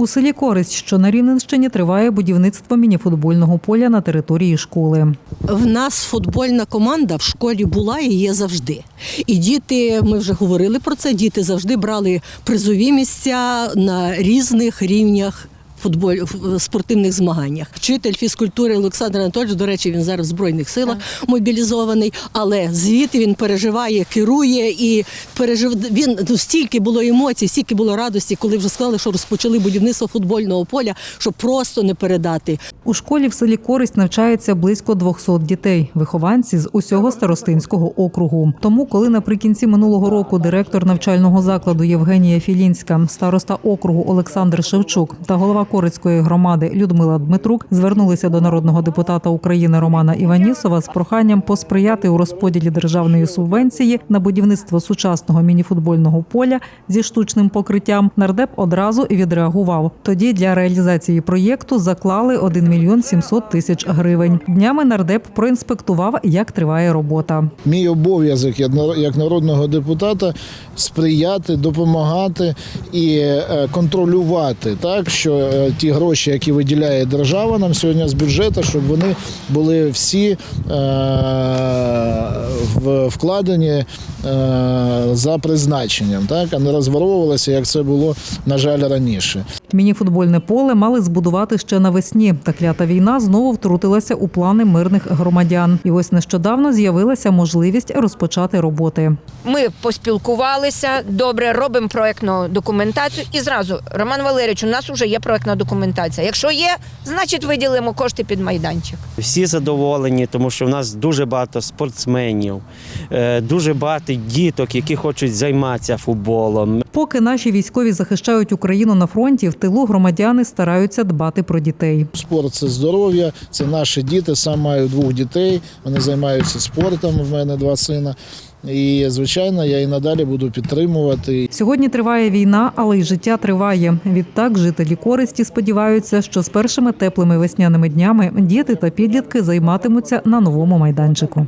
У селі Користь, що на Рівненщині, триває будівництво мініфутбольного поля на території школи. В нас футбольна команда в школі була і є завжди. І діти, ми вже говорили про це. Діти завжди брали призові місця на різних рівнях. Футболь в спортивних змаганнях. Вчитель фізкультури Олександр Анатольович, до речі, він зараз в Збройних силах мобілізований, але звідти він переживає, керує і пережив. Він ну, стільки було емоцій, стільки було радості, коли вже сказали, що розпочали будівництво футбольного поля, що просто не передати. У школі в селі Користь навчається близько 200 дітей, вихованці з усього старостинського округу. Тому, коли наприкінці минулого року директор навчального закладу Євгенія Філінська, староста округу Олександр Шевчук та голова Корицької громади Людмила Дмитрук звернулися до народного депутата України Романа Іванісова з проханням посприяти у розподілі державної субвенції на будівництво сучасного мініфутбольного поля зі штучним покриттям. Нардеп одразу відреагував. Тоді для реалізації проєкту заклали 1 мільйон 700 тисяч гривень. Днями нардеп проінспектував, як триває робота. Мій обов'язок як народного депутата сприяти, допомагати і е, контролювати так, що е, ті гроші, які виділяє держава нам сьогодні з бюджету, щоб вони були всі е, вкладені е, за призначенням, так, а не розворовувалися, як це було, на жаль, раніше. Мініфутбольне поле мали збудувати ще навесні. Та клята війна знову втрутилася у плани мирних громадян. І ось нещодавно з'явилася можливість розпочати роботи. Ми поспілкувалися, добре, робимо проектну документацію. І зразу, Роман Валерійович, у нас вже є проектна документація. Якщо є, значить виділимо кошти під майданчик. Всі задоволені, тому що в нас дуже багато спортсменів, е, дуже багато діток, які хочуть займатися футболом. Поки наші військові захищають Україну на фронті, в тилу громадяни стараються дбати про дітей. Спорт це здоров'я, це наші діти. Сам маю двох дітей. Вони займаються спортом. В мене два сина. І звичайно, я і надалі буду підтримувати. Сьогодні триває війна, але й життя триває. Відтак жителі користі сподіваються, що з першими теплими весняними днями діти та підлітки займатимуться на новому майданчику.